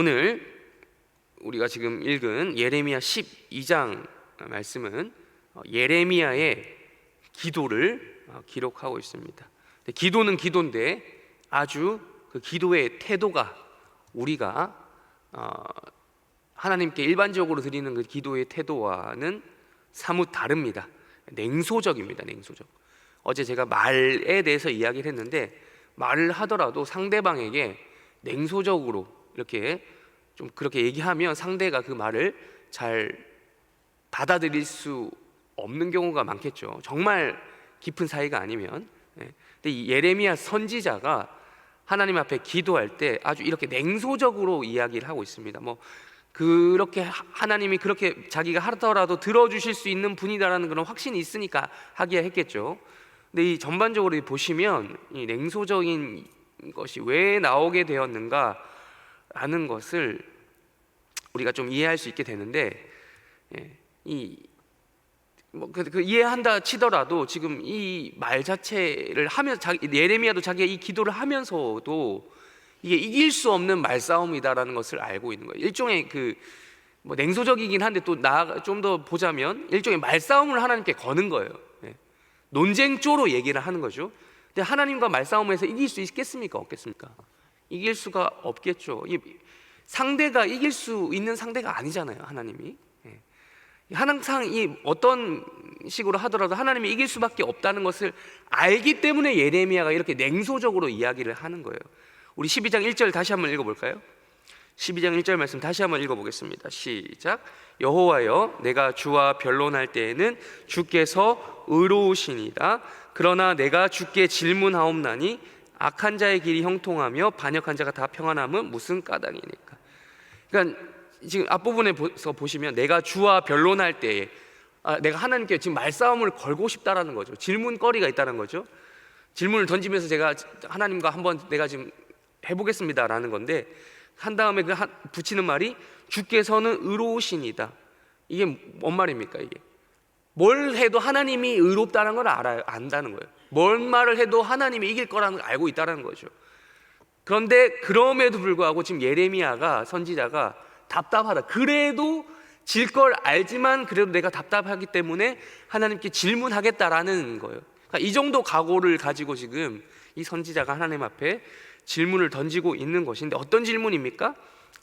오늘 우리가 지금 읽은 예레미야 12장 말씀은 어, 예레미야의 기도를 어, 기록하고 있습니다. 기도는 기도인데 아주 그 기도의 태도가 우리가 어, 하나님께 일반적으로 드리는 그 기도의 태도와는 사뭇 다릅니다. 냉소적입니다. 냉소적. 어제 제가 말에 대해서 이야기를 했는데 말을 하더라도 상대방에게 냉소적으로 이렇게 좀 그렇게 얘기하면 상대가 그 말을 잘 받아들일 수 없는 경우가 많겠죠. 정말 깊은 사이가 아니면. 예. 근데 이 예레미야 선지자가 하나님 앞에 기도할 때 아주 이렇게 냉소적으로 이야기를 하고 있습니다. 뭐 그렇게 하- 하나님이 그렇게 자기가 하더라도 들어주실 수 있는 분이다라는 그런 확신이 있으니까 하기야 했겠죠. 근데 이 전반적으로 이 보시면 이 냉소적인 것이 왜 나오게 되었는가 라는 것을 우리가 좀 이해할 수 있게 되는데 예, 이뭐 그, 그 이해한다 치더라도 지금 이 말 자체를 하면서 자기, 예레미야도 자기가 이 기도를 하면서도 이게 이길 수 없는 말싸움이다라는 것을 알고 있는 거예요. 일종의 그 뭐 냉소적이긴 한데 또 나 좀 더 보자면 일종의 말싸움을 하나님께 거는 거예요. 예. 논쟁조로 얘기를 하는 거죠. 근데 하나님과 말싸움에서 이길 수 있겠습니까? 없겠습니까? 이길 수가 없겠죠. 이 상대가 이길 수 있는 상대가 아니잖아요. 하나님이. 예. 항상 이 어떤 식으로 하더라도 하나님이 이길 수밖에 없다는 것을 알기 때문에 예레미야가 이렇게 냉소적으로 이야기를 하는 거예요. 우리 12장 1절 다시 한번 읽어 볼까요? 12장 1절 말씀 다시 한번 읽어 보겠습니다. 시작. 여호와여, 내가 주와 변론할 때에는 주께서 의로우시니이다. 그러나 내가 주께 질문하옵나니 악한 자의 길이 형통하며 반역한 자가 다 평안함은 무슨 까닭이니까. 그러니까 지금 앞부분에서 보시면 내가 주와 변론할 때에 아, 내가 하나님께 지금 말싸움을 걸고 싶다라는 거죠. 질문거리가 있다는 거죠. 질문을 던지면서 제가 하나님과 한번 내가 지금 해보겠습니다라는 건데 한 다음에 그 한- 붙이는 말이 주께서는 의로우시니다. 이게 뭔 말입니까 이게? 뭘 해도 하나님이 의롭다는 걸 알아요, 안다는 거예요. 뭔 말을 해도 하나님이 이길 거라는 걸 알고 있다는 거죠. 그런데 그럼에도 불구하고 지금 예레미야가 선지자가 답답하다. 그래도 질 걸 알지만 그래도 내가 답답하기 때문에 하나님께 질문하겠다라는 거예요. 그러니까 이 정도 각오를 가지고 지금 이 선지자가 하나님 앞에 질문을 던지고 있는 것인데 어떤 질문입니까?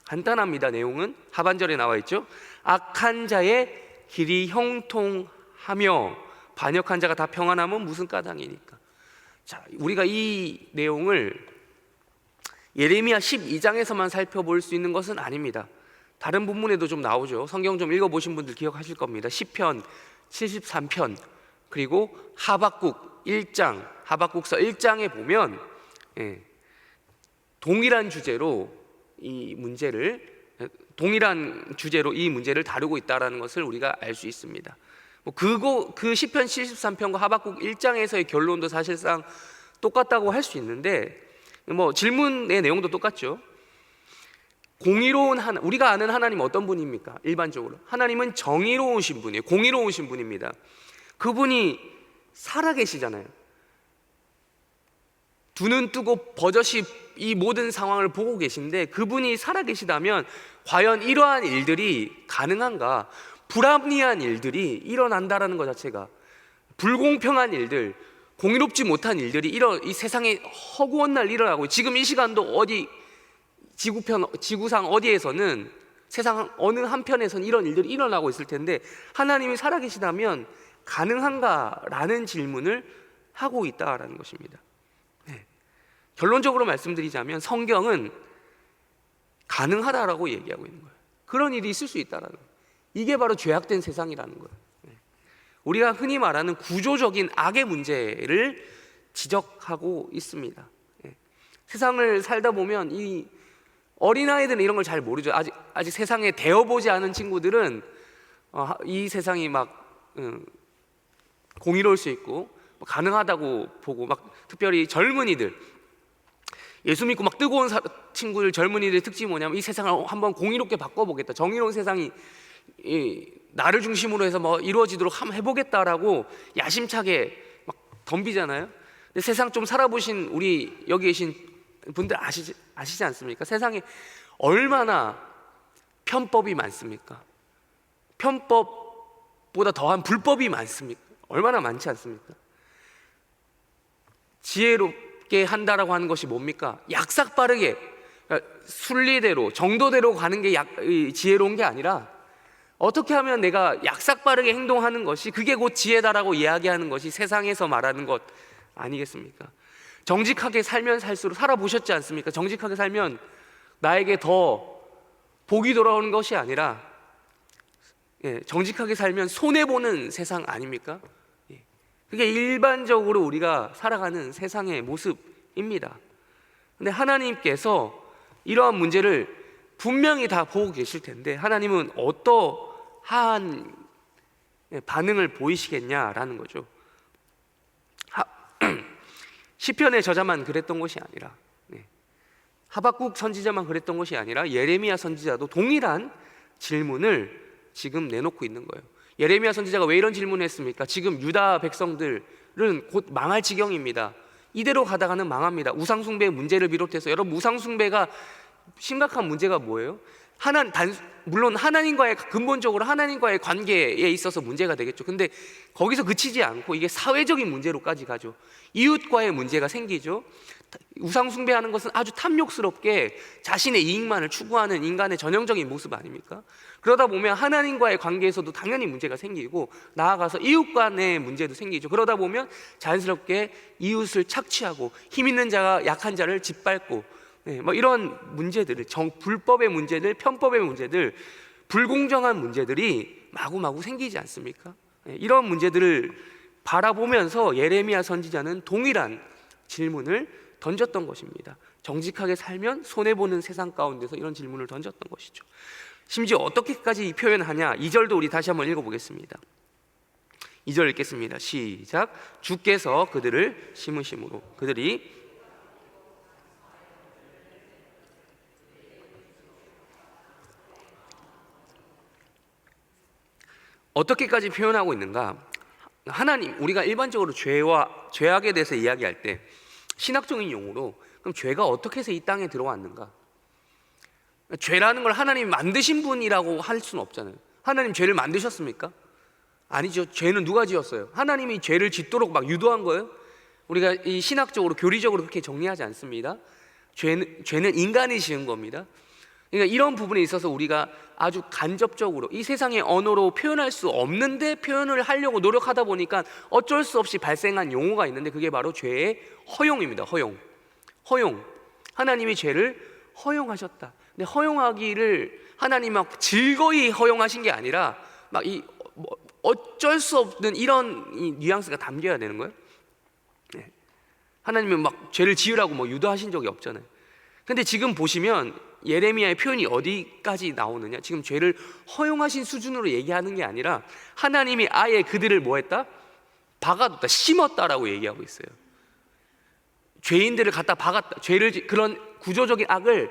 간단합니다. 내용은 하반절에 나와 있죠. 악한 자의 길이 형통 하며 반역한 자가 다 평안하면 무슨 까닭이니까. 자, 우리가 이 내용을 예레미야 12장에서만 살펴볼 수 있는 것은 아닙니다. 다른 본문에도 좀 나오죠. 성경 좀 읽어 보신 분들 기억하실 겁니다. 10편, 73편, 그리고 하박국 1장, 하박국서 1장에 보면 예, 동일한 주제로 이 문제를 동일한 주제로 이 문제를 다루고 있다라는 것을 우리가 알 수 있습니다. 뭐 그거 그 시편 73편과 하박국 1장에서의 결론도 사실상 똑같다고 할 수 있는데 뭐 질문의 내용도 똑같죠. 공의로운 하나 우리가 아는 하나님 어떤 분입니까? 일반적으로 하나님은 정의로우신 분이에요. 공의로우신 분입니다. 그분이 살아 계시잖아요. 두 눈 뜨고 버젓이 이 모든 상황을 보고 계신데 그분이 살아 계시다면 과연 이러한 일들이 가능한가? 불합리한 일들이 일어난다라는 것 자체가 불공평한 일들, 공의롭지 못한 일들이 이런 이 세상에 허구한 날 일어나고 지금 이 시간도 어디 지구편 지구상 어디에서는 세상 어느 한편에서는 이런 일들이 일어나고 있을 텐데 하나님이 살아계시다면 가능한가라는 질문을 하고 있다라는 것입니다. 네. 결론적으로 말씀드리자면 성경은 가능하다라고 얘기하고 있는 거예요. 그런 일이 있을 수 있다라는 거예요. 이게 바로 죄악된 세상이라는 거예요. 네. 우리가 흔히 말하는 구조적인 악의 문제를 지적하고 있습니다. 네. 세상을 살다 보면 이 어린 아이들은 이런 걸 잘 모르죠. 아직 아직 세상에 대어보지 않은 친구들은 어, 이 세상이 막 음, 공의로울 수 있고 뭐 가능하다고 보고 막 특별히 젊은이들 예수 믿고 막 뜨거운 사- 친구들 젊은이들의 특징이 뭐냐면 이 세상을 한번 공의롭게 바꿔보겠다. 정의로운 세상이 이, 나를 중심으로 해서 뭐 이루어지도록 한번 해보겠다라고 야심차게 막 덤비잖아요. 근데 세상 좀 살아보신 우리 여기 계신 분들 아시지 아시지 않습니까? 세상에 얼마나 편법이 많습니까? 편법보다 더한 불법이 많습니까? 얼마나 많지 않습니까? 지혜롭게 한다라고 하는 것이 뭡니까? 약삭 빠르게 그러니까 순리대로 정도대로 가는 게 약, 이, 지혜로운 게 아니라 어떻게 하면 내가 약삭 빠르게 행동하는 것이 그게 곧 지혜다라고 이야기하는 것이 세상에서 말하는 것 아니겠습니까? 정직하게 살면 살수록 살아보셨지 않습니까? 정직하게 살면 나에게 더 복이 돌아오는 것이 아니라 예, 정직하게 살면 손해 보는 세상 아닙니까? 예, 그게 일반적으로 우리가 살아가는 세상의 모습입니다. 근데 하나님께서 이러한 문제를 분명히 다 보고 계실 텐데 하나님은 어떠 한 예, 반응을 보이시겠냐라는 거죠. 하, 시편의 저자만 그랬던 것이 아니라 네. 하박국 선지자만 그랬던 것이 아니라 예레미야 선지자도 동일한 질문을 지금 내놓고 있는 거예요. 예레미야 선지자가 왜 이런 질문을 했습니까? 지금 유다 백성들은 곧 망할 지경입니다. 이대로 가다가는 망합니다. 우상 숭배의 문제를 비롯해서 여러분 우상 숭배가 심각한 문제가 뭐예요? 하나 단 물론 하나님과의 근본적으로 하나님과의 관계에 있어서 문제가 되겠죠. 근데 거기서 그치지 않고 이게 사회적인 문제로까지 가죠. 이웃과의 문제가 생기죠. 우상 숭배하는 것은 아주 탐욕스럽게 자신의 이익만을 추구하는 인간의 전형적인 모습 아닙니까? 그러다 보면 하나님과의 관계에서도 당연히 문제가 생기고 나아가서 이웃 간의 문제도 생기죠. 그러다 보면 자연스럽게 이웃을 착취하고 힘 있는 자가 약한 자를 짓밟고 네, 뭐 이런 문제들을 정, 불법의 문제들, 편법의 문제들, 불공정한 문제들이 마구마구 생기지 않습니까? 네, 이런 문제들을 바라보면서 예레미야 선지자는 동일한 질문을 던졌던 것입니다. 정직하게 살면 손해 보는 세상 가운데서 이런 질문을 던졌던 것이죠. 심지어 어떻게까지 표현하냐? 2절도 우리 다시 한번 읽어 보겠습니다. 2절 읽겠습니다. 시작. 주께서 그들을 심으심으로 그들이 어떻게까지 표현하고 있는가? 하나님, 우리가 일반적으로 죄와 죄악에 대해서 이야기할 때 신학적인 용어로 그럼 죄가 어떻게 해서 이 땅에 들어왔는가? 죄라는 걸 하나님이 만드신 분이라고 할 수는 없잖아요. 하나님 죄를 만드셨습니까? 아니죠. 죄는 누가 지었어요? 하나님이 죄를 짓도록 막 유도한 거예요? 우리가 이 신학적으로 교리적으로 그렇게 정리하지 않습니다. 죄는 죄는 인간이 지은 겁니다. 그러니까 이런 부분에 있어서 우리가 아주 간접적으로 이 세상의 언어로 표현할 수 없는데 표현을 하려고 노력하다 보니까 어쩔 수 없이 발생한 용어가 있는데 그게 바로 죄의 허용입니다. 허용. 허용. 하나님이 죄를 허용하셨다. 근데 허용하기를 하나님 막 즐거이 허용하신 게 아니라 막이뭐 어쩔 수 없는 이런 이 뉘앙스가 담겨야 되는 거예요. 네. 하나님은 막 죄를 지으라고 뭐 유도하신 적이 없잖아요. 근데 지금 보시면 예레미야의 표현이 어디까지 나오느냐? 지금 죄를 허용하신 수준으로 얘기하는 게 아니라 하나님이 아예 그들을 뭐 했다? 박아뒀다, 심었다라고 얘기하고 있어요. 죄인들을 갖다 박았다. 죄를 그런 구조적인 악을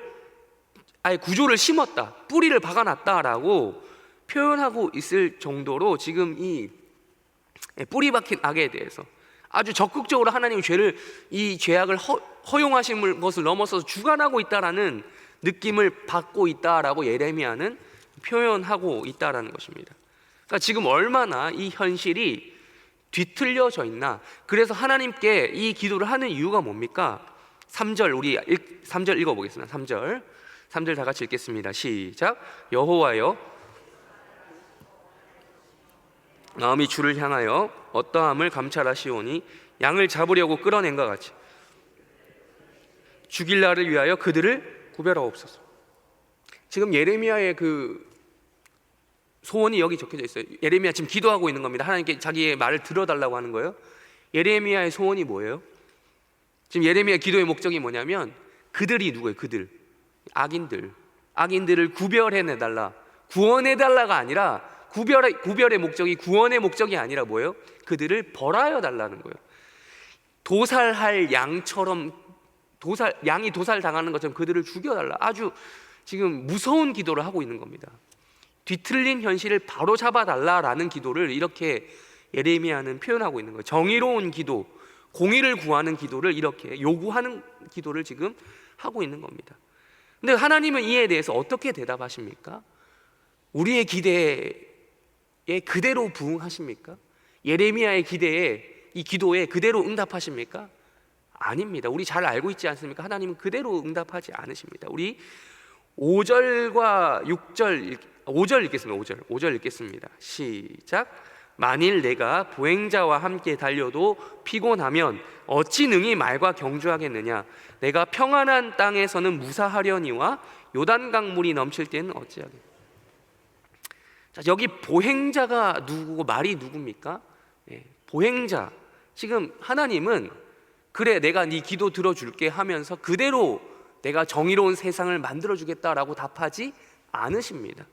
아예 구조를 심었다. 뿌리를 박아놨다라고 표현하고 있을 정도로 지금 이 뿌리 박힌 악에 대해서 아주 적극적으로 하나님이 죄를 이 죄악을 허, 허용하신 것을 넘어서서 주관하고 있다라는 느낌을 받고 있다라고 예레미야는 표현하고 있다라는 것입니다. 그러니까 지금 얼마나 이 현실이 뒤틀려져 있나? 그래서 하나님께 이 기도를 하는 이유가 뭡니까? 3절 우리 3절 읽어 보겠습니다. 3절. 3절 다 같이 읽겠습니다. 시작. 여호와여 마음이 주를 향하여 어떠함을 감찰하시오니 양을 잡으려고 끌어낸 것 같이 죽일 날을 위하여 그들을 구별하옵소서. 지금 예레미야의 그 소원이 여기 적혀져 있어요. 예레미야 지금 기도하고 있는 겁니다. 하나님께 자기의 말을 들어달라고 하는 거예요. 예레미야의 소원이 뭐예요? 지금 예레미야 기도의 목적이 뭐냐면 그들이 누구예요? 그들 악인들 악인들을 구별해내 달라 구원해 달라가 아니라 구별의 구별의 목적이 구원의 목적이 아니라 뭐예요? 그들을 벌하여 달라는 거예요. 도살할 양처럼 도살 양이 도살 당하는 것처럼 그들을 죽여달라. 아주 지금 무서운 기도를 하고 있는 겁니다. 뒤틀린 현실을 바로 잡아달라라는 기도를 이렇게 예레미야는 표현하고 있는 거예요. 정의로운 기도, 공의를 구하는 기도를 이렇게 요구하는 기도를 지금 하고 있는 겁니다. 근데 하나님은 이에 대해서 어떻게 대답하십니까? 우리의 기대에 그대로 부응하십니까? 예레미야의 기대에 이 기도에 그대로 응답하십니까? 아닙니다. 우리 잘 알고 있지 않습니까? 하나님은 그대로 응답하지 않으십니다. 우리 5절과 6절 5절 읽겠습니다. 5절. 5절 읽겠습니다. 시작. 만일 내가 보행자와 함께 달려도 피곤하면 어찌 능히 말과 경주하겠느냐 내가 평안한 땅에서는 무사하려니와 요단 강 물이 넘칠 때는 어찌하겠 자, 여기 보행자가 누구고 말이 누굽니까? 예, 보행자. 지금 하나님은 그래 내가 네 기도 들어줄게 하면서 그대로 내가 정의로운 세상을 만들어 주겠다라고 답하지 않으십니다.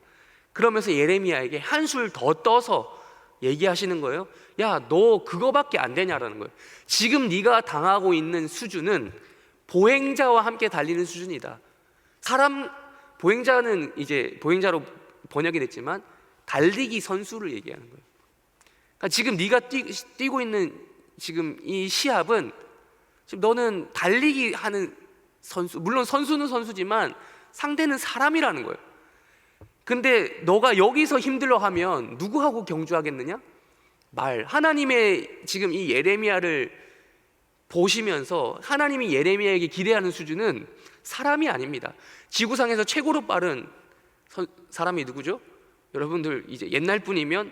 그러면서 예레미야에게 한술 더 떠서 얘기하시는 거예요. 야, 너 그거밖에 안 되냐라는 거예요. 지금 네가 당하고 있는 수준은 보행자와 함께 달리는 수준이다. 사람 보행자는 이제 보행자로 번역이 됐지만 달리기 선수를 얘기하는 거예요. 그러니까 지금 네가 뛰, 뛰고 있는 지금 이 시합은 지금 너는 달리기 하는 선수 물론 선수는 선수지만 상대는 사람이라는 거예요. 근데 너가 여기서 힘들어 하면 누구하고 경주하겠느냐? 말. 하나님의 지금 이 예레미야를 보시면서 하나님이 예레미야에게 기대하는 수준은 사람이 아닙니다. 지구상에서 최고로 빠른 선- 사람이 누구죠? 여러분들 이제 옛날 분이면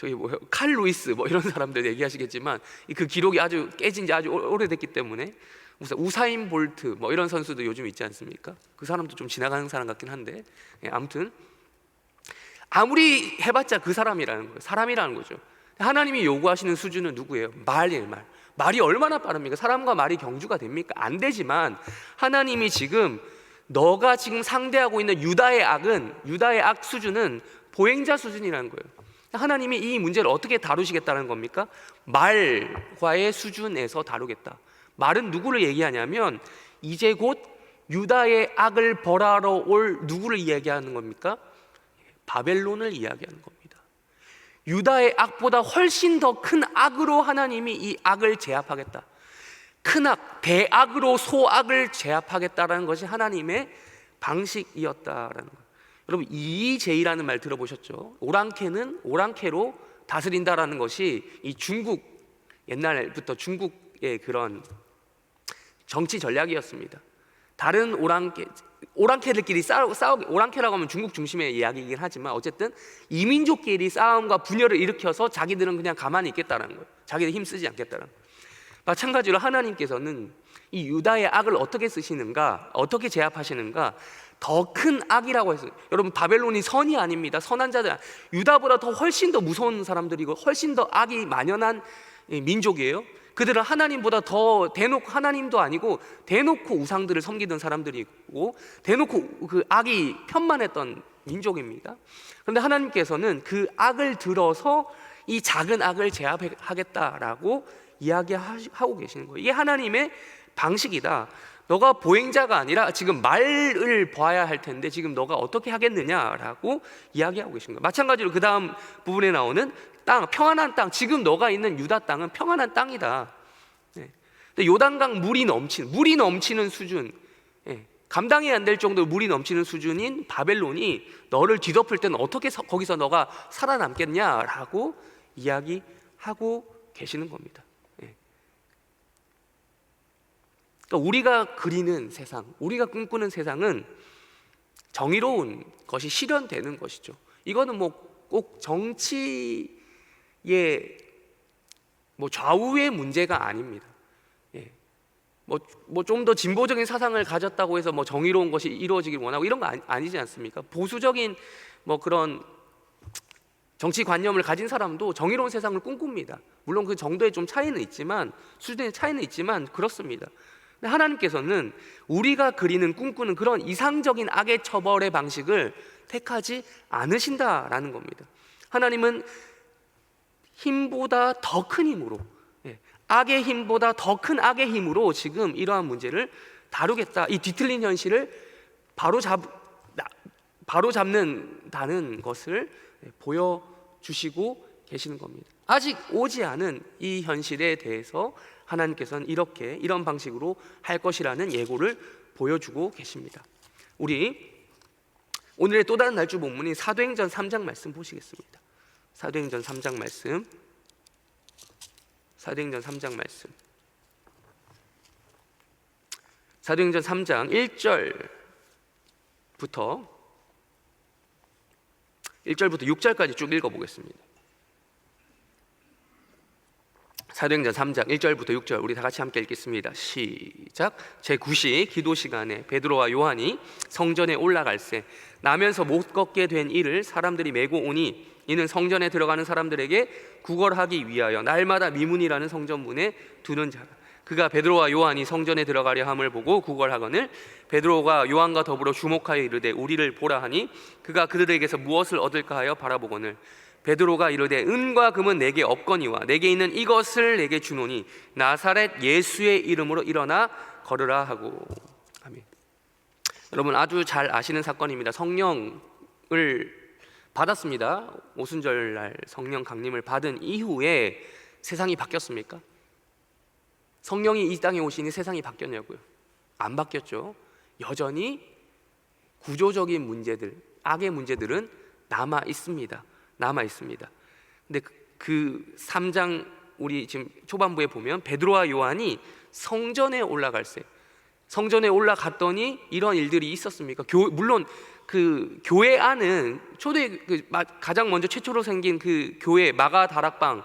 저기 뭐요? 칼 루이스 뭐 이런 사람들 얘기하시겠지만 그 기록이 아주 깨진 지 아주 오- 오래됐기 때문에 우사- 우사인 볼트 뭐 이런 선수도 요즘 있지 않습니까? 그 사람도 좀 지나가는 사람 같긴 한데 예, 아무튼 아무리 해봤자 그 사람이라는 거예요. 사람이라는 거죠. 하나님이 요구하시는 수준은 누구예요? 말이에요, 말. 말이 얼마나 빠릅니까? 사람과 말이 경주가 됩니까? 안 되지만 하나님이 지금 너가 지금 상대하고 있는 유다의 악은 유다의 악 수준은 보행자 수준이라는 거예요. 하나님이 이 문제를 어떻게 다루시겠다는 겁니까? 말과의 수준에서 다루겠다. 말은 누구를 얘기하냐면 이제 곧 유다의 악을 벌하러 올 누구를 이야기하는 겁니까? 바벨론을 이야기하는 겁니다. 유다의 악보다 훨씬 더 큰 악으로 하나님이 이 악을 제압하겠다. 큰 악, 대악으로 소악을 제압하겠다라는 것이 하나님의 방식이었다라는 거예요. 여러분 이제이라는 말 들어보셨죠? 오랑캐는 오랑캐로 다스린다라는 것이 이 중국 옛날부터 중국의 그런 정치 전략이었습니다. 다른 오랑캐 오랑캐들끼리 싸우, 싸우 오랑캐라고 하면 중국 중심의 이야기이긴 하지만 어쨌든 이민족끼리 싸움과 분열을 일으켜서 자기들은 그냥 가만히 있겠다는 거예요. 자기들 힘 쓰지 않겠다는 거예요. 마찬가지로 하나님께서는 이 유다의 악을 어떻게 쓰시는가, 어떻게 제압하시는가, 더 큰 악이라고 했어요. 여러분 바벨론이 선이 아닙니다. 선한 자들 유다보다 더 훨씬 더 무서운 사람들이고 훨씬 더 악이 만연한 이 민족이에요. 그들은 하나님보다 더 대놓고 하나님도 아니고 대놓고 우상들을 섬기던 사람들이고 대놓고 그 악이 편만했던 민족입니다. 그런데 하나님께서는 그 악을 들어서 이 작은 악을 제압하겠다라고 이야기하고 계시는 거예요. 이게 하나님의 방식이다. 너가 보행자가 아니라 지금 말을 봐야 할 텐데 지금 너가 어떻게 하겠느냐라고 이야기하고 계신 거예요. 마찬가지로 그 다음 부분에 나오는 땅, 평안한 땅. 지금 너가 있는 유다 땅은 평안한 땅이다. 네. 근데 요단강 물이 넘치는 물이 넘치는 수준, 예. 감당이 안 될 정도로 물이 넘치는 수준인 바벨론이 너를 뒤덮을 때는 어떻게 서- 거기서 너가 살아남겠냐라고 이야기하고 계시는 겁니다. 예. 그러니까 우리가 그리는 세상, 우리가 꿈꾸는 세상은 정의로운 것이 실현되는 것이죠. 이거는 뭐 꼭 정치의 뭐 좌우의 문제가 아닙니다. 예. 뭐뭐 좀더 진보적인 사상을 가졌다고 해서 뭐 정의로운 것이 이루어지길 원하고 이런 거 아니, 아니 지 않습니까? 보수적인 뭐 그런 정치 관념을 가진 사람도 정의로운 세상을 꿈꿉니다. 물론 그 정도의 좀 차이는 있지만 수준의 차이는 있지만 그렇습니다. 하나님께서는 우리가 그리는 꿈꾸는 그런 이상적인 악의 처벌의 방식을 택하지 않으신다라는 겁니다. 하나님은 힘보다 더 큰 힘으로 예, 악의 힘보다 더 큰 악의 힘으로 지금 이러한 문제를 다루겠다. 이 뒤틀린 현실을 바로 잡 나- 바로 잡는다는 것을 보여 주시고 계시는 겁니다. 아직 오지 않은 이 현실에 대해서 하나님께서는 이렇게 이런 방식으로 할 것이라는 예고를 보여주고 계십니다. 우리 오늘의 또 다른 날주 본문이 사도행전 3장 말씀 보시겠습니다. 사도행전 3장 말씀. 사도행전 3장 말씀. 사도행전 3장 1절부터 1절부터 6절까지 쭉 읽어 보겠습니다. 사도행전 3장 1절부터 6절 우리 다 같이 함께 읽겠습니다. 시작. 제 9시 기도 시간에 베드로와 요한이 성전에 올라갈새 나면서 못 걷게 된 이를 사람들이 메고 오니 이는 성전에 들어가는 사람들에게 구걸하기 위하여 날마다 미문이라는 성전문에 두는 자라. 그가 베드로와 요한이 성전에 들어가려 함을 보고 구걸하거늘 베드로가 요한과 더불어 주목하여 이르되 우리를 보라 하니 그가 그들에게서 무엇을 얻을까 하여 바라보거늘 베드로가 이르되 은과 금은 내게 없거니와 내게 있는 이것을 내게 주노니 나사렛 예수의 이름으로 일어나 걸으라 하고 아멘. 여러분 아주 잘 아시는 사건입니다. 성령을 받았습니다. 오순절 날 성령 강림을 받은 이후에 세상이 바뀌었습니까? 성령이 이 땅에 오시니 세상이 바뀌었냐고요? 안 바뀌었죠. 여전히 구조적인 문제들, 악의 문제들은 남아 있습니다. 남아 있습니다. 근데 그- 그 3장 우리 지금 초반부에 보면 베드로와 요한이 성전에 올라갈새 성전에 올라갔더니 이런 일들이 있었습니까? 교, 물론 그 교회 안은 초대 그 마- 가장 먼저 최초로 생긴 그 교회 마가 다락방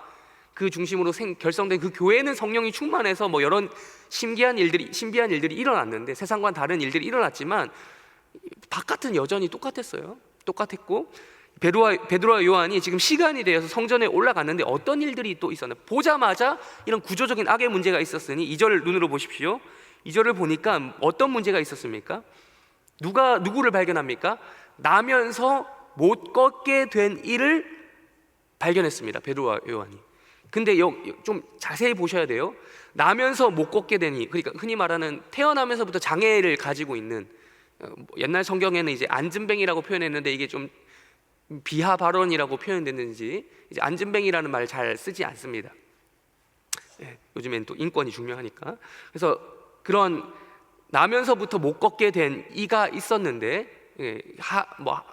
그 중심으로 생, 결성된 그 교회는 성령이 충만해서 뭐 여러 신기한 일들이 신비한 일들이 일어났는데 세상과 다른 일들이 일어났지만 바깥은 여전히 똑같았어요. 똑같았고 베드로와 베드로와 요한이 지금 시간이 되어서 성전에 올라갔는데 어떤 일들이 또 있었나? 보자마자 이런 구조적인 악의 문제가 있었으니 이절 눈으로 보십시오. 이절을 보니까 어떤 문제가 있었습니까? 누가 누구를 발견합니까? 나면서 못 걷게 된 이를 발견했습니다. 베드로와 요한이. 근데 여- 좀 자세히 보셔야 돼요. 나면서 못 걷게 되니 그러니까 흔히 말하는 태어나면서부터 장애를 가지고 있는 어, 뭐 옛날 성경에는 이제 안진뱅이라고 표현했는데 이게 좀 비하 발언이라고 표현됐는지 이제 안진뱅이라는 말잘 쓰지 않습니다. 예, 요즘엔 또 인권이 중요하니까 그래서 그런 나면서부터 못 걷게 된 이가 있었는데 예, 하뭐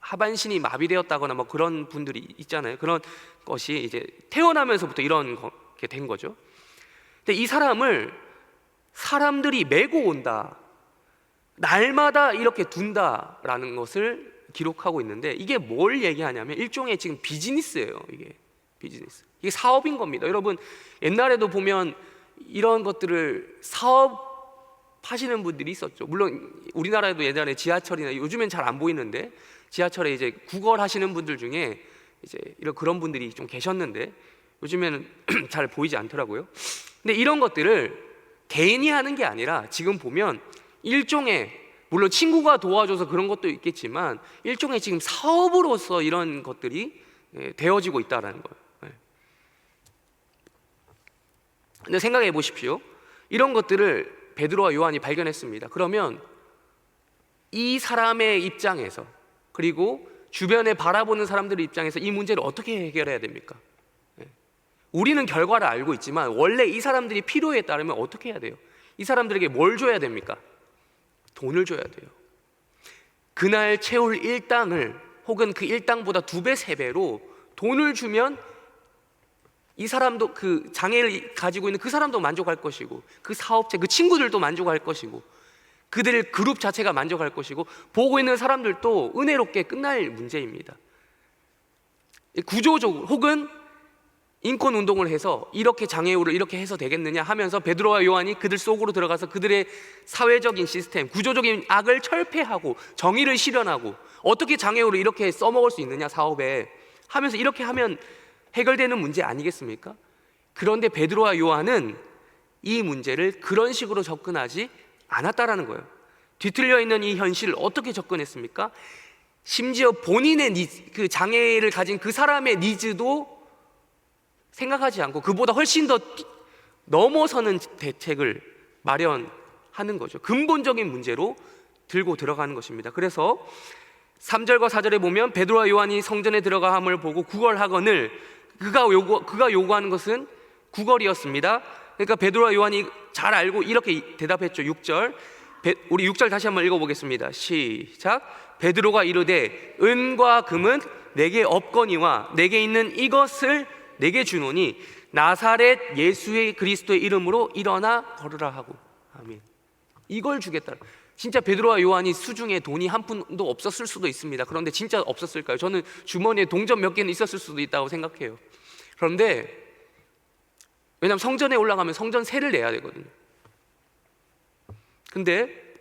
하반신이 마비되었다거나 뭐 그런 분들이 있잖아요. 그런 것이 이제 태어나면서부터 이런 게 된 거죠. 근데 이 사람을 사람들이 메고 온다. 날마다 이렇게 둔다라는 것을 기록하고 있는데 이게 뭘 얘기하냐면 일종의 지금 비즈니스예요. 이게 비즈니스. 이게 사업인 겁니다. 여러분 옛날에도 보면 이런 것들을 사업 하시는 분들이 있었죠. 물론 우리나라에도 예전에 지하철이나 요즘엔 잘 안 보이는데 지하철에 이제 구걸 하시는 분들 중에 이제 이런 그런 분들이 좀 계셨는데 요즘에는 잘 보이지 않더라고요. 근데 이런 것들을 개인이 하는 게 아니라 지금 보면 일종의 물론 친구가 도와줘서 그런 것도 있겠지만 일종의 지금 사업으로서 이런 것들이 예, 되어지고 있다라는 거예요. 예. 근데 생각해 보십시오. 이런 것들을 베드로와 요한이 발견했습니다. 그러면 이 사람의 입장에서 그리고 주변에 바라보는 사람들의 입장에서 이 문제를 어떻게 해결해야 됩니까? 예. 우리는 결과를 알고 있지만 원래 이 사람들이 필요에 따르면 어떻게 해야 돼요? 이 사람들에게 뭘 줘야 됩니까? 돈을 줘야 돼요. 그날 채울 일당을 혹은 그 일당보다 두 배, 세 배로 돈을 주면 이 사람도 그 장애를 가지고 있는 그 사람도 만족할 것이고 그 사업체, 그 친구들도 만족할 것이고 그들 그룹 자체가 만족할 것이고 보고 있는 사람들도 은혜롭게 끝날 문제입니다. 구조적으로 혹은 인권 운동을 해서 이렇게 장애우를 이렇게 해서 되겠느냐 하면서 베드로와 요한이 그들 속으로 들어가서 그들의 사회적인 시스템, 구조적인 악을 철폐하고 정의를 실현하고 어떻게 장애우를 이렇게 써먹을 수 있느냐 사업에 하면서 이렇게 하면 해결되는 문제 아니겠습니까? 그런데 베드로와 요한은 이 문제를 그런 식으로 접근하지 않았다라는 거예요. 뒤틀려 있는 이 현실을 어떻게 접근했습니까? 심지어 본인의 니즈, 그 장애를 가진 그 사람의 니즈도 생각하지 않고 그보다 훨씬 더 뛰- 넘어서는 대책을 마련하는 거죠. 근본적인 문제로 들고 들어가는 것입니다. 그래서 3절과 4절에 보면 베드로와 요한이 성전에 들어가함을 보고 구걸하거늘 그가 요구 그가 요구하는 것은 구걸이었습니다. 그러니까 베드로와 요한이 잘 알고 이렇게 대답했죠. 6절. 베- 우리 6절 다시 한번 읽어 보겠습니다. 시작. 베드로가 이르되 은과 금은 내게 없거니와 내게 있는 이것을 내게 주노니 나사렛 예수의 그리스도의 이름으로 일어나 걸으라 하고 아멘. 이걸 주겠다. 진짜 베드로와 요한이 수중에 돈이 한 푼도 없었을 수도 있습니다. 그런데 진짜 없었을까요? 저는 주머니에 동전 몇 개는 있었을 수도 있다고 생각해요. 그런데 왜냐하면 성전에 올라가면 성전 세를 내야 되거든요. 근데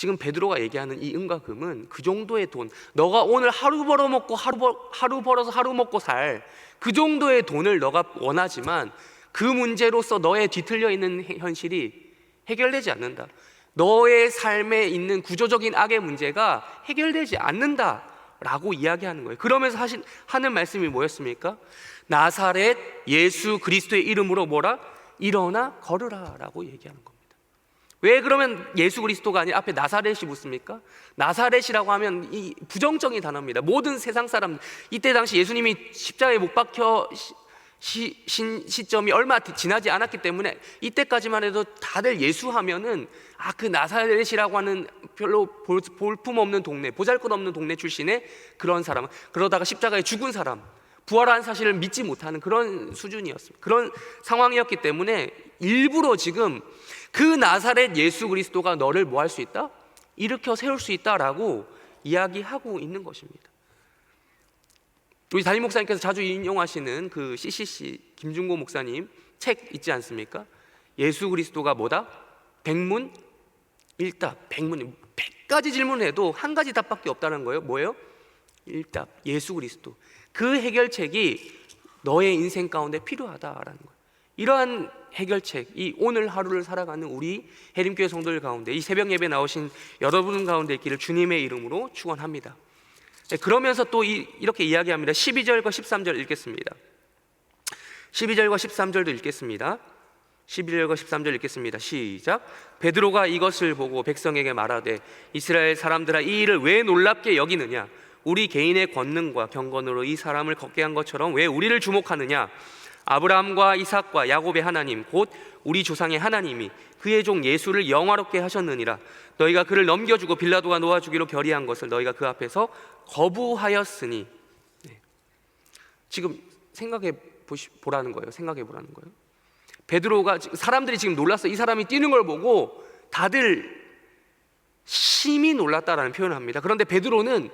지금 베드로가 얘기하는 이 은과 금은 그 정도의 돈, 너가 오늘 하루 벌어 먹고 하루, 벌, 하루 벌어서 하루 먹고 살 그 정도의 돈을 너가 원하지만 그 문제로서 너의 뒤틀려 있는 해- 현실이 해결되지 않는다. 너의 삶에 있는 구조적인 악의 문제가 해결되지 않는다 라고 이야기하는 거예요. 그러면서 하신 하는 말씀이 뭐였습니까? 나사렛 예수 그리스도의 이름으로 뭐라 일어나 걸으라 라고 얘기하는 겁니다. 왜 그러면 예수 그리스도가 아니라 앞에 나사렛이 붙습니까? 나사렛이라고 하면 이 부정적인 단어입니다. 모든 세상 사람 이때 당시 예수님이 십자가에 못 박혀 시, 시, 신, 시점이 얼마 지나지 않았기 때문에 이때까지만 해도 다들 예수 하면은 아 그 나사렛이라고 하는 별로 볼, 볼품 없는 동네 보잘것 없는 동네 출신의 그런 사람 그러다가 십자가에 죽은 사람 부활한 사실을 믿지 못하는 그런 수준이었습니다. 그런 상황이었기 때문에 일부러 지금 그 나사렛 예수 그리스도가 너를 뭐 할 수 있다? 일으켜 세울 수 있다라고 이야기하고 있는 것입니다. 우리 담임 목사님께서 자주 인용하시는 그 CCC 김중고 목사님 책 있지 않습니까? 예수 그리스도가 뭐다? 백문 일답 백문 백 가지 질문해도 한 가지 답밖에 없다는 거예요. 뭐예요? 일답 예수 그리스도 그 해결책이 너의 인생 가운데 필요하다라는 거예요. 이러한 해결책, 이 오늘 하루를 살아가는 우리 해림교회 성도들 가운데 이 새벽 예배 나오신 여러분 가운데 있기를 주님의 이름으로 축원합니다. 네, 그러면서 또 이, 이렇게 이야기합니다. 12절과 13절 읽겠습니다. 12절과 13절도 읽겠습니다. 11절과 13절 읽겠습니다. 시작. 베드로가 이것을 보고 백성에게 말하되 이스라엘 사람들아 이 일을 왜 놀랍게 여기느냐? 우리 개인의 권능과 경건으로 이 사람을 걷게 한 것처럼 왜 우리를 주목하느냐? 아브라함과 이삭과 야곱의 하나님 곧 우리 조상의 하나님이 그의 종 예수를 영화롭게 하셨느니라. 너희가 그를 넘겨주고 빌라도가 놓아주기로 결의한 것을 너희가 그 앞에서 거부하였으니. 네. 지금 생각해 보시, 보라는 거예요? 생각해 보라는 거예요? 베드로가 사람들이 지금 놀랐어. 이 사람이 뛰는 걸 보고 다들 심히 놀랐다라는 표현을 합니다. 그런데 베드로는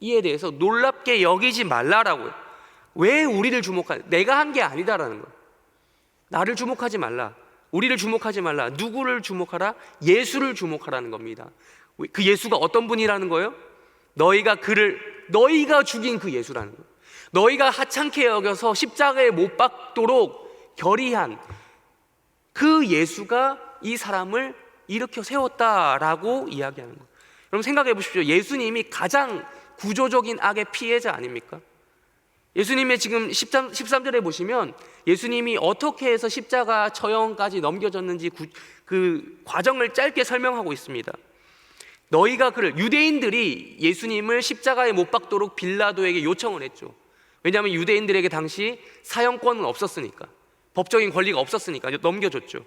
이에 대해서 놀랍게 여기지 말라라고요 왜 우리를 주목하? 내가 한 게 아니다라는 거. 나를 주목하지 말라. 우리를 주목하지 말라. 누구를 주목하라? 예수를 주목하라는 겁니다. 그 예수가 어떤 분이라는 거예요? 너희가 그를 너희가 죽인 그 예수라는 거예요. 너희가 하찮게 여겨서 십자가에 못 박도록 결의한 그 예수가 이 사람을 일으켜 세웠다라고 이야기하는 거예요. 여러분 생각해 보십시오. 예수님이 가장 구조적인 악의 피해자 아닙니까? 예수님의 지금 13, 13절에 보시면 예수님이 어떻게 해서 십자가 처형까지 넘겨졌는지 구, 그 과정을 짧게 설명하고 있습니다. 너희가 그를 유대인들이 예수님을 십자가에 못 박도록 빌라도에게 요청을 했죠. 왜냐하면 유대인들에게 당시 사형권은 없었으니까 법적인 권리가 없었으니까 넘겨줬죠.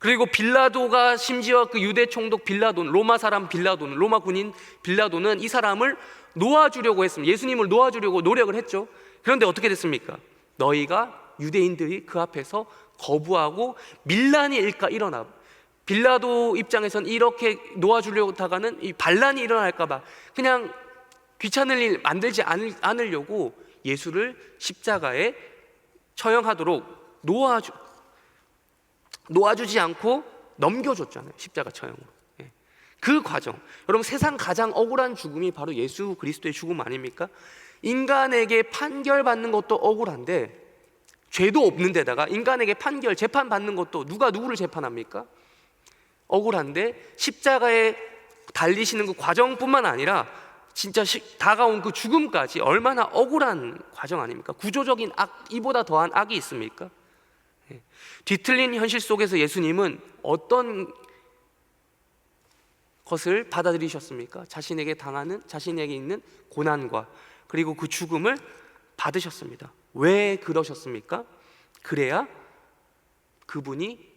그리고 빌라도가 심지어 그 유대 총독 빌라돈 로마 사람 빌라돈 로마 군인 빌라도는 이 사람을 놓아주려고 했습니다. 예수님을 놓아주려고 노력을 했죠. 그런데 어떻게 됐습니까? 너희가 유대인들이 그 앞에서 거부하고 밀란이 일까 일어나. 빌라도 입장에선 이렇게 놓아주려고 하다가는 이 반란이 일어날까봐 그냥 귀찮을 일 만들지 않으려고 예수를 십자가에 처형하도록 놓아주, 놓아주지 않고 넘겨줬잖아요. 십자가 처형으로. 예. 그 과정. 여러분 세상 가장 억울한 죽음이 바로 예수 그리스도의 죽음 아닙니까? 인간에게 판결받는 것도 억울한데 죄도 없는 데다가 인간에게 판결 재판 받는 것도 누가 누구를 재판합니까? 억울한데 십자가에 달리시는 그 과정뿐만 아니라 진짜 시, 다가온 그 죽음까지 얼마나 억울한 과정 아닙니까? 구조적인 악 이보다 더한 악이 있습니까? 예. 뒤틀린 현실 속에서 예수님은 어떤 것을 받아들이셨습니까? 자신에게 당하는 자신에게 있는 고난과 그리고 그 죽음을 받으셨습니다. 왜 그러셨습니까? 그래야 그분이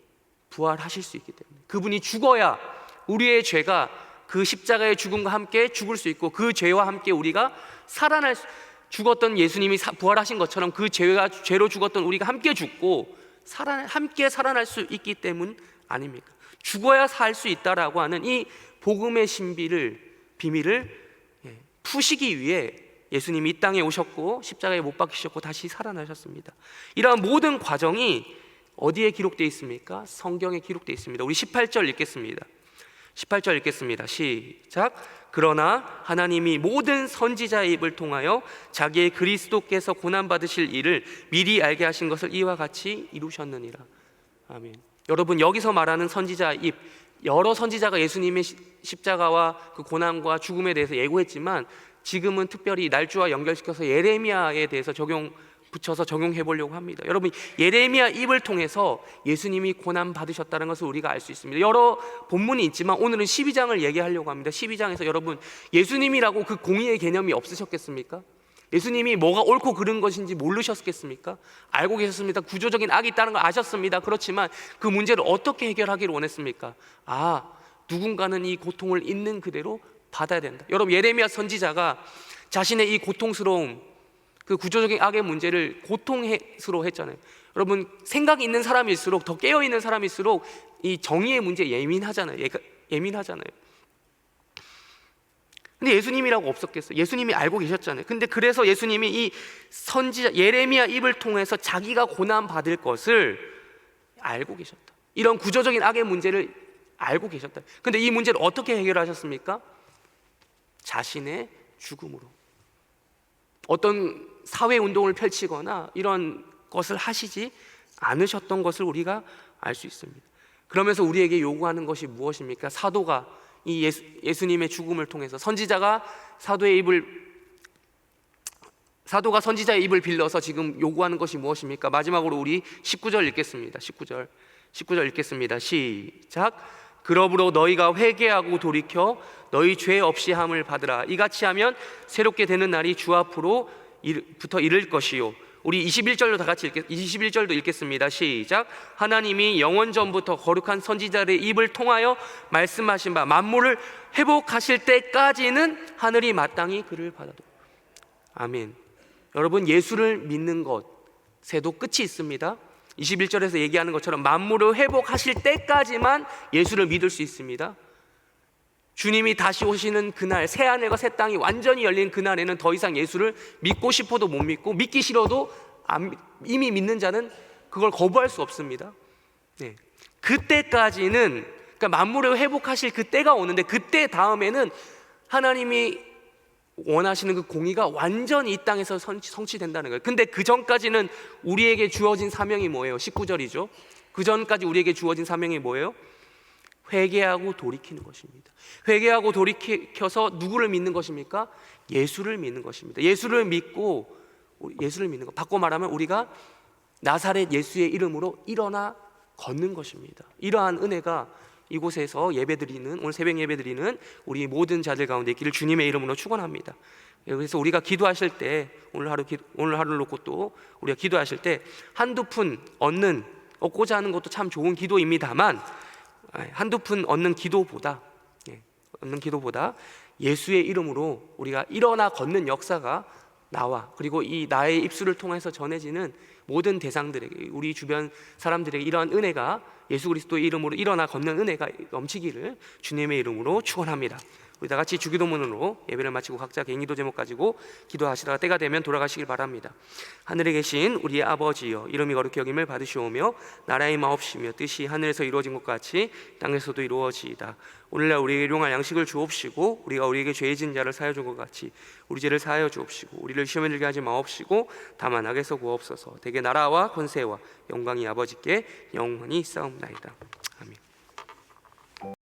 부활하실 수 있기 때문에 그분이 죽어야 우리의 죄가 그 십자가의 죽음과 함께 죽을 수 있고 그 죄와 함께 우리가 살아날 수, 죽었던 예수님이 사- 부활하신 것처럼 그 죄가 죄로 죽었던 우리가 함께 죽고 살아 함께 살아날 수 있기 때문 아닙니까? 죽어야 살 수 있다라고 하는 이 복음의 신비를 비밀을 예, 푸시기 위해 예수님이 이 땅에 오셨고 십자가에 못 박히셨고 다시 살아나셨습니다. 이러한 모든 과정이 어디에 기록되어 있습니까? 성경에 기록되어 있습니다. 우리 18절 읽겠습니다. 18절 읽겠습니다. 시작. 그러나 하나님이 모든 선지자의 입을 통하여 자기의 그리스도께서 고난 받으실 일을 미리 알게 하신 것을 이와 같이 이루셨느니라. 아멘. 여러분 여기서 말하는 선지자 입 여러 선지자가 예수님의 시- 십자가와 그 고난과 죽음에 대해서 예고했지만 지금은 특별히 날주와 연결시켜서 예레미야에 대해서 적용 붙여서 적용해 보려고 합니다. 여러분 예레미야 입을 통해서 예수님이 고난 받으셨다는 것을 우리가 알 수 있습니다. 여러 본문이 있지만 오늘은 12장을 얘기하려고 합니다. 12장에서 여러분 예수님이라고 그 공의의 개념이 없으셨겠습니까? 예수님이 뭐가 옳고 그른 것인지 모르셨겠습니까? 알고 계셨습니다. 구조적인 악이 있다는 걸 아셨습니다. 그렇지만 그 문제를 어떻게 해결하기를 원했습니까? 아, 누군가는 이 고통을 있는 그대로 받아야 된다. 여러분 예레미야 선지자가 자신의 이 고통스러움 그 구조적인 악의 문제를 고통스러워 했잖아요. 여러분 생각이 있는 사람일수록 더 깨어 있는 사람일수록 이 정의의 문제에 예민하잖아요. 예, 예민하잖아요. 근데 예수님이라고 없었겠어요. 예수님이 알고 계셨잖아요. 근데 그래서 예수님이 이 선지자 예레미야 입을 통해서 자기가 고난 받을 것을 알고 계셨다. 이런 구조적인 악의 문제를 알고 계셨다. 근데 이 문제를 어떻게 해결하셨습니까? 자신의 죽음으로. 어떤 사회 운동을 펼치거나 이런 것을 하시지 않으셨던 것을 우리가 알 수 있습니다. 그러면서 우리에게 요구하는 것이 무엇입니까? 사도가 이 예수, 예수 님의 죽음을 통해서 선지자가 사도의 입을 사도가 선지자의 입을 빌려서 지금 요구하는 것이 무엇입니까? 마지막으로 우리 19절 읽겠습니다. 19절. 19절 읽겠습니다. 시작. 그러므로 너희가 회개하고 돌이켜 너희 죄 없이 함을 받으라. 이같이 하면 새롭게 되는 날이 주 앞으로 부터 이를 것이요. 우리 21절도 다 같이 읽겠 21절도 읽겠습니다. 시작. 하나님이 영원 전부터 거룩한 선지자의 입을 통하여 말씀하신 바 만물을 회복하실 때까지는 하늘이 마땅히 그를 받아도. 아멘. 여러분 예수를 믿는 것에도 끝이 있습니다. 21절에서 얘기하는 것처럼 만물을 회복하실 때까지만 예수를 믿을 수 있습니다. 주님이 다시 오시는 그날 새 하늘과 새 땅이 완전히 열린 그날에는 더 이상 예수를 믿고 싶어도 못 믿고 믿기 싫어도 안 믿- 이미 믿는 자는 그걸 거부할 수 없습니다. 네. 그때까지는 그러니까 만물을 회복하실 그때가 오는데 그때 다음에는 하나님이 원하시는 그 공의가 완전히 이 땅에서 성취- 성취된다는 거예요. 근데 그 전까지는 우리에게 주어진 사명이 뭐예요? 19절이죠. 그 전까지 우리에게 주어진 사명이 뭐예요? 회개하고 돌이키는 것입니다. 회개하고 돌이켜서 누구를 믿는 것입니까? 예수를 믿는 것입니다. 예수를 믿고 예수를 믿는 것. 바꿔 말하면 우리가 나사렛 예수의 이름으로 일어나 걷는 것입니다. 이러한 은혜가 이곳에서 예배드리는 오늘 새벽 예배드리는 우리 모든 자들 가운데 있기를 주님의 이름으로 축원합니다. 그래서 우리가 기도하실 때 오늘 하루 기, 오늘 하루를 놓고 또 우리가 기도하실 때 한두 푼 얻는 얻고자 하는 것도 참 좋은 기도입니다만 아, 한두 푼 얻는 기도보다 예, 얻는 기도보다 예수의 이름으로 우리가 일어나 걷는 역사가 나와 그리고 이 나의 입술을 통해서 전해지는 모든 대상들에게 우리 주변 사람들에게 이러한 은혜가 예수 그리스도의 이름으로 일어나 걷는 은혜가 넘치기를 주님의 이름으로 축원합니다. 우리 다 같이 주기도문으로 예배를 마치고 각자 개인 기도 제목 가지고 기도하시다가 때가 되면 돌아가시길 바랍니다. 하늘에 계신 우리 아버지여 이름이 거룩히 여김을 받으시오며 나라의 마옵시며 뜻이 하늘에서 이루어진 것 같이 땅에서도 이루어지이다. 오늘날 우리에게 일용할 양식을 주옵시고 우리가 우리에게 죄 지은 자를 사하여 준 것 같이 우리 죄를 사하여 주옵시고 우리를 시험에 들게 하지 마옵시고 다만 악에서 구하옵소서 대개 나라와 권세와 영광이 아버지께 영원히 싸움나이다.